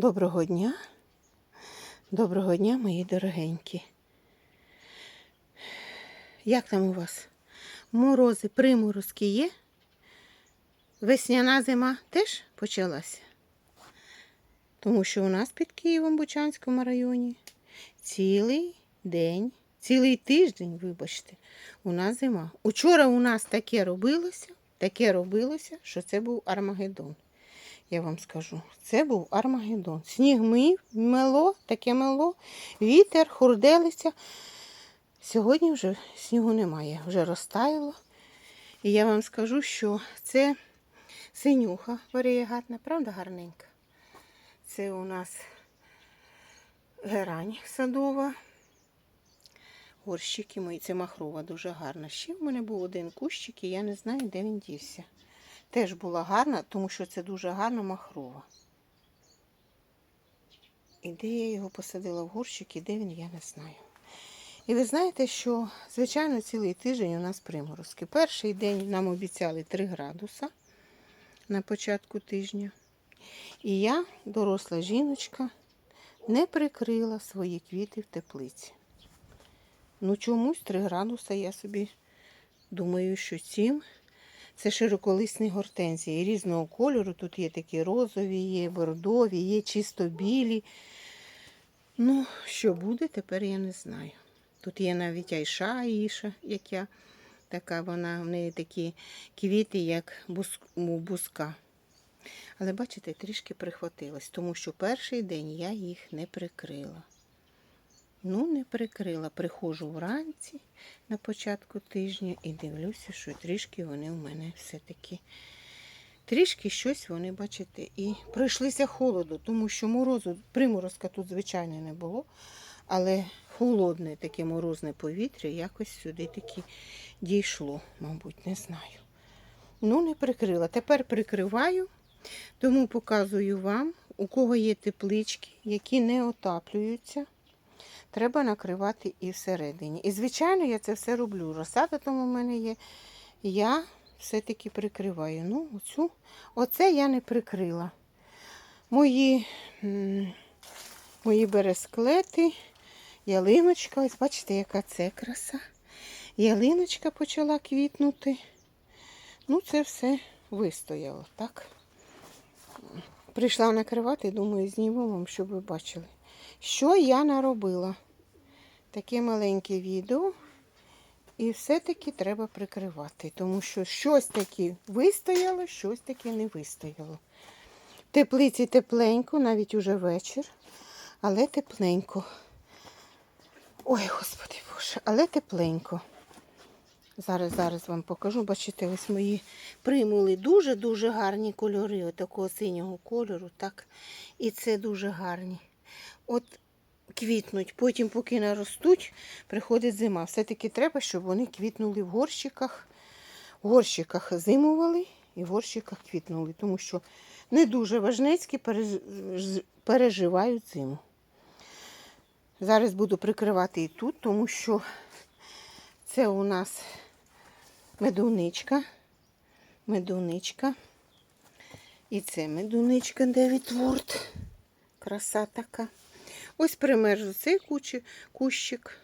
Доброго дня. Доброго дня, мої дорогенькі. Як там у вас? Морози, приморозки є? Весняна зима теж почалася? Тому що у нас під Києвом, Бучанському районі, цілий день, цілий тиждень, вибачте, у нас зима. Учора у нас таке робилося, таке робилося, що це був Армагеддон. Я вам скажу, це був Армагеддон. Сніг мив, мело, таке мело, вітер, хурделиця. Сьогодні вже снігу немає, вже розтаяло. І я вам скажу, що це синюха варієгатна, правда, гарненька? Це у нас герань садова. Горщики мої, це махрова дуже гарна. Ще в мене був один кущик, і я не знаю, де він дівся. Теж була гарна, тому що це дуже гарна махрова. І де я його посадила в горщик, і де він, я не знаю. І ви знаєте, що, звичайно, цілий тиждень у нас приморозки. Перший день нам обіцяли 3 градуса на початку тижня. І я, доросла жіночка, не прикрила свої квіти в теплиці. Ну, чомусь 3 градуса я собі думаю, що цим. Це широколисні гортензії різного кольору. Тут є такі розові, є бордові, є чисто білі. Ну, що буде, тепер я не знаю. Тут є навіть айша іша, як я. Така вона, в неї такі квіти, як бус, у бузка. Але бачите, трішки прихватилась, тому що перший день я їх не прикрила. Ну, не прикрила. Приходжу вранці на початку тижня і дивлюся, що трішки вони в мене все-таки. Трішки щось вони, бачите, і пройшлися холоду, тому що морозу, приморозка тут, звичайно, не було. Але холодне таке морозне повітря якось сюди таки дійшло, мабуть, не знаю. Ну, не прикрила. Тепер прикриваю, тому показую вам, у кого є теплички, які не отаплюються треба накривати і всередині. І, звичайно, я це все роблю. Розсада там у мене є. Я все-таки прикриваю. Ну, оцю, оце я не прикрила. Мої, мої бересклети, ялиночка, ось бачите, яка це краса. Ялиночка почала квітнути. Ну, це все вистояло, так? Прийшла накривати, думаю, зніму вам, щоб ви бачили. Що я наробила? Таке маленьке відео. І все-таки треба прикривати, тому що щось таке вистояло, щось таке не вистояло. Теплиці тепленько, навіть уже вечір, але тепленько. Ой, господи Боже, але тепленько. Зараз, зараз вам покажу. Бачите, ось мої примули дуже-дуже гарні кольори, отакого синього кольору, так. І це дуже гарні. От квітнуть, потім, поки наростуть, приходить зима. Все-таки треба, щоб вони квітнули в горщиках. В горщиках зимували і в горщиках квітнули, тому що не дуже важнецькі переж- переживають зиму. Зараз буду прикривати і тут, тому що це у нас медуничка. Медуничка. І це медуничка Девід Ворд. Краса така. Ось примерз цей кучі, кущик.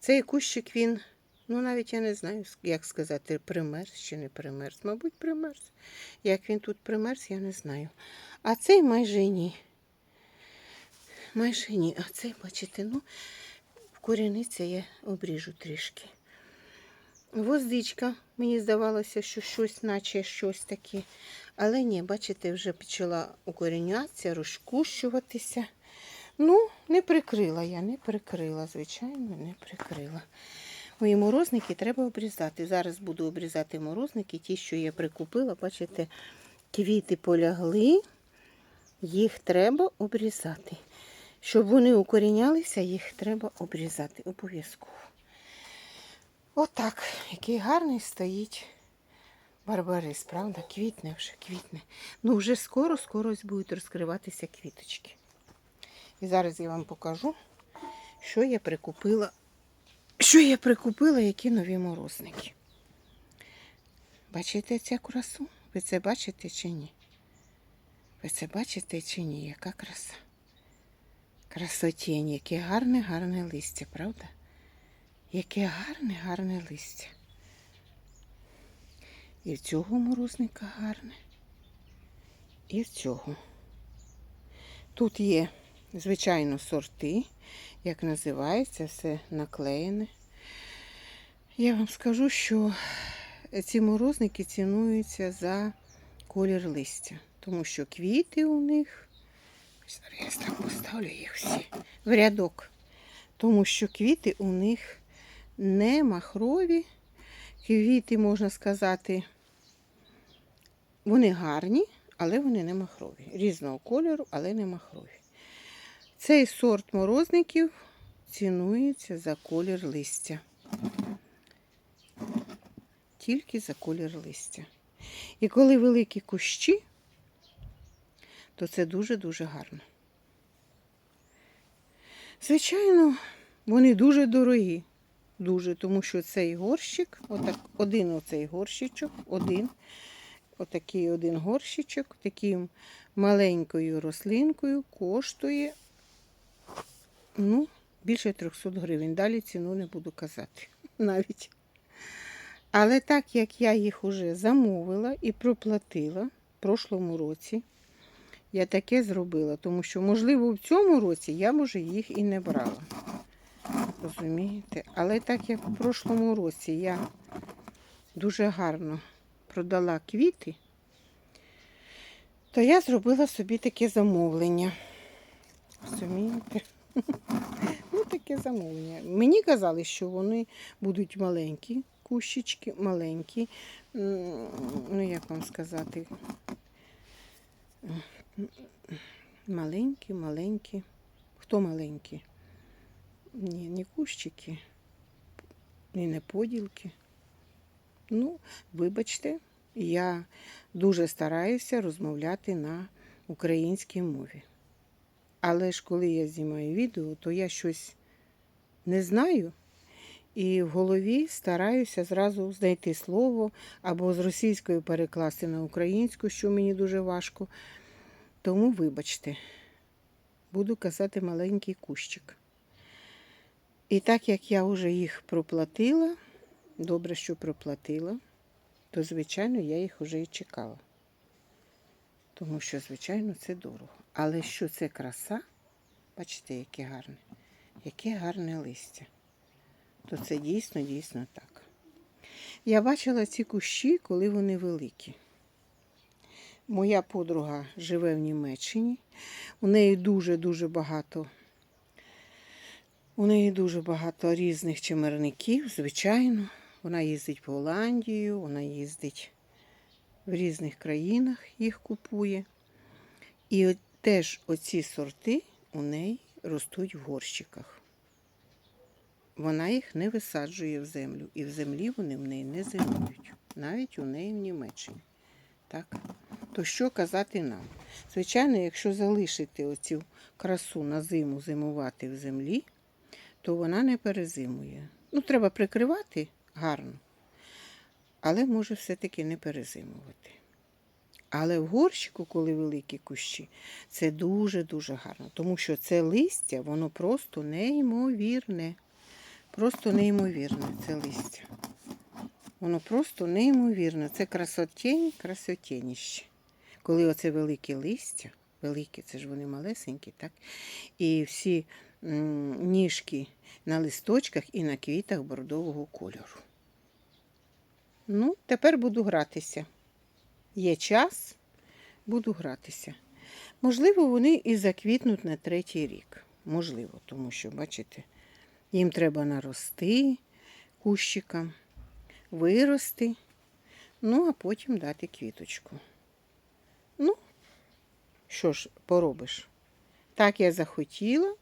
Цей кущик він, ну навіть я не знаю, як сказати, примерз чи не примерз. Мабуть, примерз. Як він тут примерз, я не знаю. А цей майже ні. Майже ні. А цей, бачите, ну, коріниця я обріжу трішки. Гвоздичка, мені здавалося, що щось, наче щось таке. Але ні, бачите, вже почала укорінятися, розкущуватися. Ну, не прикрила я, не прикрила, звичайно, не прикрила. Мої морозники треба обрізати. Зараз буду обрізати морозники, ті, що я прикупила. Бачите, квіти полягли, їх треба обрізати. Щоб вони укорінялися, їх треба обрізати обов'язково. Отак, який гарний стоїть барбарис, правда? Квітне вже, квітне. Ну, вже скоро-скоро будуть розкриватися квіточки. І зараз я вам покажу, що я прикупила. Що я прикупила, які нові морозники. Бачите цю красу? Ви це бачите чи ні? Ви це бачите чи ні? Яка краса? Красотінь, яке гарне, гарне листя, правда? Яке гарне, гарне листя. І в цього морозника гарне. І в цього. Тут є, звичайно, сорти, як називається, все наклеєне. Я вам скажу, що ці морозники цінуються за колір листя, тому що квіти у них. Я так поставлю їх всі в рядок. Тому що квіти у них не махрові. Квіти, можна сказати, вони гарні, але вони не махрові. Різного кольору, але не махрові. Цей сорт морозників цінується за колір листя. Тільки за колір листя. І коли великі кущі, то це дуже-дуже гарно. Звичайно, вони дуже дорогі. Дуже, тому що цей горщик, отак, один оцей горщичок, один, отакий один горщичок, таким маленькою рослинкою коштує ну, більше 300 гривень. Далі ціну не буду казати навіть. Але так як я їх уже замовила і проплатила в прошлому році, я таке зробила, тому що, можливо, в цьому році я, може, їх і не брала. Розумієте? Але так як в прошлому році я дуже гарно продала квіти, то я зробила собі таке замовлення. Розумієте? Ну, таке замовлення. Мені казали, що вони будуть маленькі, кущички, маленькі. Ну, як вам сказати? Маленькі, маленькі. Хто маленькі? Ні, не кущики, і не поділки. Ну, вибачте, я дуже стараюся розмовляти на українській мові. Але ж коли я знімаю відео, то я щось не знаю. І в голові стараюся зразу знайти слово або з російської перекласти на українську, що мені дуже важко. Тому, вибачте, буду казати маленький кущик. І так як я вже їх проплатила, добре, що проплатила, то, звичайно, я їх вже і чекала. Тому що, звичайно, це дорого. Але що це краса, бачите, яке гарне, яке гарне листя. То це дійсно, дійсно так. Я бачила ці кущі, коли вони великі. Моя подруга живе в Німеччині. У неї дуже-дуже багато у неї дуже багато різних чимерників, звичайно. Вона їздить в Голландію, вона їздить в різних країнах, їх купує. І от теж оці сорти у неї ростуть в горщиках. Вона їх не висаджує в землю, і в землі вони в неї не зимують, навіть у неї в Німеччині. Так? То що казати нам? Звичайно, якщо залишити оцю красу на зиму зимувати в землі, то вона не перезимує. Ну, треба прикривати гарно, але може все-таки не перезимувати. Але в горщику, коли великі кущі, це дуже-дуже гарно, тому що це листя, воно просто неймовірне. Просто неймовірне це листя. Воно просто неймовірне. Це красотень, красотєніще. Коли оце велике листя, велике, це ж вони малесенькі, так? І всі ніжки на листочках і на квітах бордового кольору. Ну, тепер буду гратися. Є час, буду гратися. Можливо, вони і заквітнуть на третій рік. Можливо, тому що, бачите, їм треба нарости кущикам, вирости, ну, а потім дати квіточку. Ну, що ж поробиш? Так я захотіла,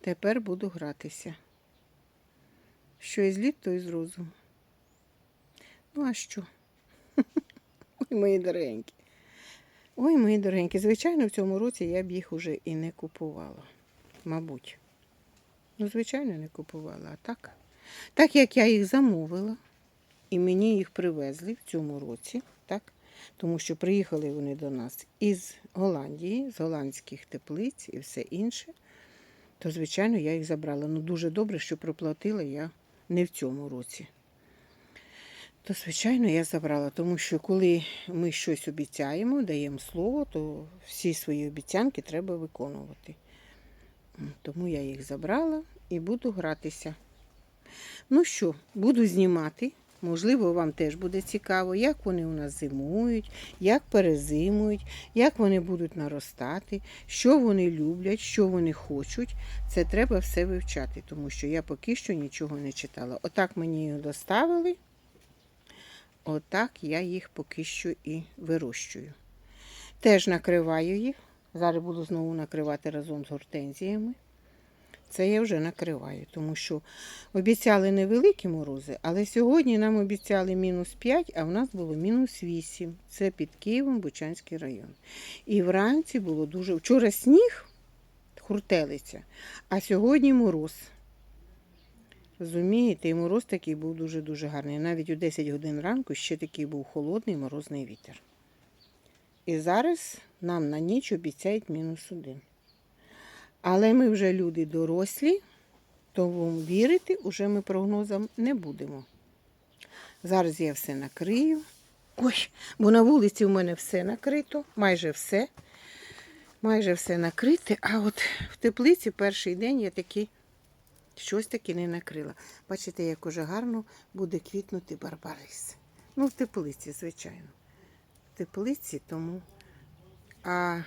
тепер буду гратися. Що із літ, то із розуму. Ну, а що? Мої дорогенькі. Ой, мої дорогенькі. Звичайно, в цьому році я б їх уже і не купувала. Мабуть. Ну, звичайно, не купувала. А так? Так як я їх замовила, і мені їх привезли в цьому році, так? тому що приїхали вони до нас із Голландії, з голландських теплиць і все інше, то, звичайно, я їх забрала. Ну, дуже добре, що проплатила я не в цьому році. То, звичайно, я забрала, тому що коли ми щось обіцяємо, даємо слово, то всі свої обіцянки треба виконувати. Тому я їх забрала і буду гратися. Ну що, буду знімати. Можливо, вам теж буде цікаво, як вони у нас зимують, як перезимують, як вони будуть наростати, що вони люблять, що вони хочуть. Це треба все вивчати, тому що я поки що нічого не читала. Отак мені їх доставили. Отак я їх поки що і вирощую. Теж накриваю їх. Зараз буду знову накривати разом з гортензіями. Це я вже накриваю, тому що обіцяли невеликі морози, але сьогодні нам обіцяли мінус 5, а в нас було мінус 8. Це під Києвом, Бучанський район. І вранці було дуже. Вчора сніг, хуртелиця, а сьогодні мороз. Розумієте, і мороз такий був дуже-дуже гарний. Навіть у 10 годин ранку ще такий був холодний морозний вітер. І зараз нам на ніч обіцяють мінус один. Але ми вже люди дорослі, тому вірити уже ми прогнозам не будемо. Зараз я все накрию. Ой, бо на вулиці в мене все накрито, майже все. Майже все накрите, а от в теплиці перший день я таки щось таки не накрила. Бачите, як уже гарно буде квітнути барбарис. Ну, в теплиці, звичайно. В теплиці тому. А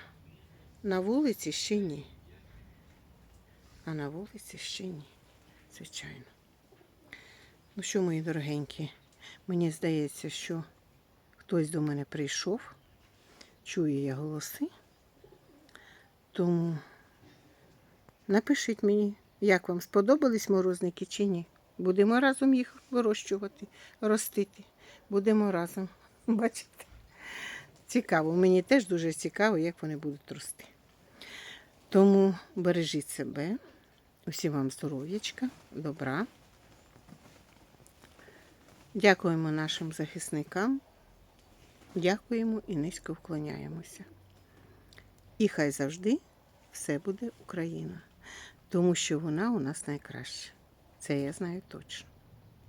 на вулиці ще ні. А на вулиці ще ні. Звичайно. Ну що, мої дорогенькі, мені здається, що хтось до мене прийшов. Чую я голоси. Тому напишіть мені, як вам сподобались морозники чи ні. Будемо разом їх вирощувати, ростити. Будемо разом. Бачите? Цікаво. Мені теж дуже цікаво, як вони будуть рости. Тому бережіть себе. Усім вам здоров'ячка, добра. Дякуємо нашим захисникам. Дякуємо і низько вклоняємося. І хай завжди все буде Україна, тому що вона у нас найкраща. Це я знаю точно.